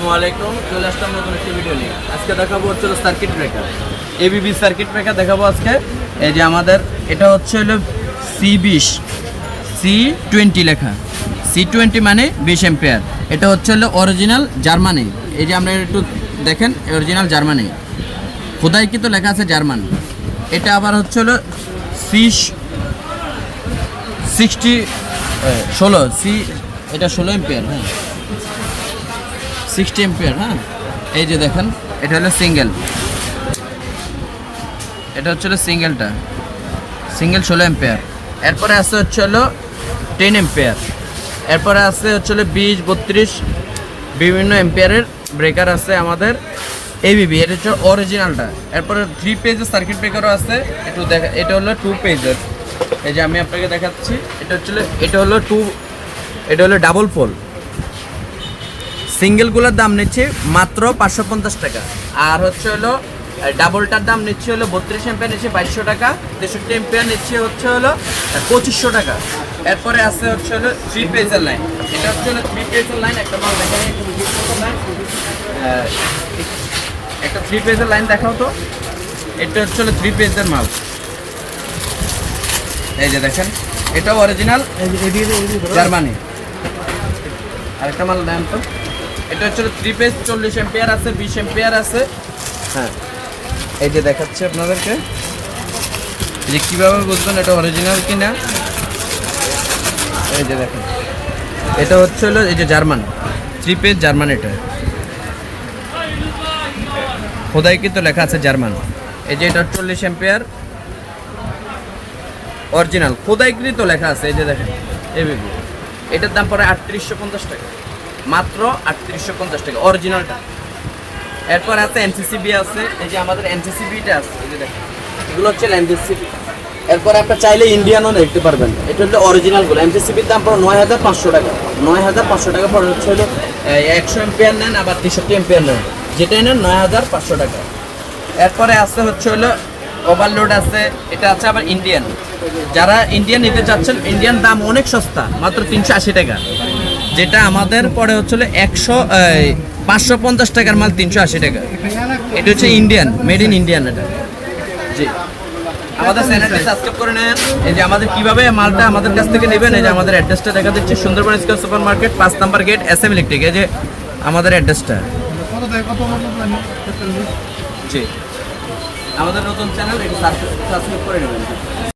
আসসালামু আলাইকুম, চলে আসলাম নতুন একটি ভিডিও নিয়ে। আজকে দেখাবো হচ্ছে circuit breaker ABB circuit breaker দেখাবো আজকে। এই যে আমাদের, এটা হচ্ছে হলো সি বিশ সি টোয়েন্টি লেখা। সি টোয়েন্টি মানে বিশ এম্পিয়ার এটা হচ্ছে হলো অরিজিনাল জার্মানি এই যে আমরা একটু দেখেন অরিজিনাল জার্মানি খোদাই কিন্তু লেখা আছে জার্মান এটা আবার হচ্ছে হলো সি সিক্সটি ষোলো সি এটা ষোলো এম্পিয়ার হ্যাঁ। সিক্সটি এম্পিয়ার হ্যাঁ? এই যে দেখেন, এটা হলো সিঙ্গেল এটা হচ্ছে সিঙ্গেলটা সিঙ্গেল ষোলো এম্পিয়ার এরপরে আছে হচ্ছে হলো টেন এম্পিয়ার এরপরে আছে হচ্ছে হলো বিশ, বত্রিশ, বিভিন্ন এম্পিয়ারের ব্রেকার আছে আমাদের এবিবি এটা হচ্ছে অরিজিনালটা এরপরে থ্রি পেজের সার্কিট ব্রেকারও আছে। একটু দেখা, এটা হলো টু পেজের এই যে আমি আপনাকে দেখাচ্ছি, এটা হচ্ছে এটা হলো টু এটা হলো ডাবল পোল সিঙ্গেলগুলোর দাম নিচ্ছে মাত্র পাঁচশো পঞ্চাশ টাকা। আর হচ্ছে হলো ডাবলটার দাম নিচ্ছে হলো বত্রিশ এম্পিয়ার নিচ্ছে বাইশশো টাকা তেষট্টি এম্পিয়ার নিচ্ছে হচ্ছে হলো পঁচিশশো টাকা। এরপরে আছে হচ্ছে হলো থ্রি পেজের লাইন এটা হচ্ছে হলো থ্রি পেজের লাইন একটা মাল দেখা একটা থ্রি পেজের লাইন দেখাও তো। এটা হচ্ছে হলো থ্রি পেজের মাল। এই যে দেখেন এটাও অরিজিনাল জার্মানি। আরেকটা মাল দেন তো। এটা হচ্ছে থ্রি পেজ চল্লিশ এম্পিয়ার আছে বিশ এম্পিয়ার আছে। হ্যাঁ। এই যে দেখাচ্ছে আপনাদেরকে। যে কীভাবে বুঝবেন এটা অরিজিনাল কিনা? এই যে দেখেন। এটা হচ্ছে হলো এই যে জার্মান। থ্রি পেজ জার্মান এটা। খোদাই কিন্তু লেখা আছে জার্মান। এই যে এটা চল্লিশ এম্পিয়ার অরিজিনাল খোদাইকৃত লেখা আছে এই যে দেখেন। এবিবি এটার দাম পড়ে আটত্রিশশো পঞ্চাশ টাকা। মাত্র আটত্রিশশো পঞ্চাশ টাকা অরিজিনালটা এরপর আছে এনসিসিবি আছে, এই যে আমাদের এনসিসিবিটা আছে এগুলো হচ্ছে এনসিসিবি এরপর আপনার চাইলে ইন্ডিয়ানও দেখতে পারবেন, এটা হচ্ছে অরিজিনালগুলো এনসিসিবির দাম পড়ে নয় হাজার পাঁচশো টাকা। নয় হাজার পাঁচশো টাকা পড়ে হচ্ছে হলো একশো এম্পিয়ার নেন, আবার তেষট্টি এম্পিয়ার নেন। যেটাই নেন, নয় হাজার পাঁচশো টাকা। এরপরে আছে হচ্ছে হলো ওভারলোড আছে, এটা আছে আবার ইন্ডিয়ান যারা ইন্ডিয়ান নিতে চাচ্ছেন ইন্ডিয়ান দাম অনেক সস্তা, মাত্র তিনশো আশি টাকা। যেটা আমাদের পরে হচ্ছে হলো একশো পাঁচশো পঞ্চাশ টাকার মাল, তিনশো আশি টাকা। এটা হচ্ছে ইন্ডিয়ান মেড ইন ইন্ডিয়ান এটা। জি। আমাদের চ্যানেলটি সাবস্ক্রাইব করে নেন। এই যে আমাদের কীভাবে মালটা আমাদের কাছ থেকে নেবেন, এই যে আমাদের অ্যাড্রেসটা দেখা দিচ্ছে সুন্দরবন স্কোয়ার সুপার মার্কেট পাঁচ number gate S M electric এই যে আমাদের অ্যাড্রেসটা জি। আমাদের নতুন চ্যানেল, এটি সাবস্ক্রাইব করে নেবেন।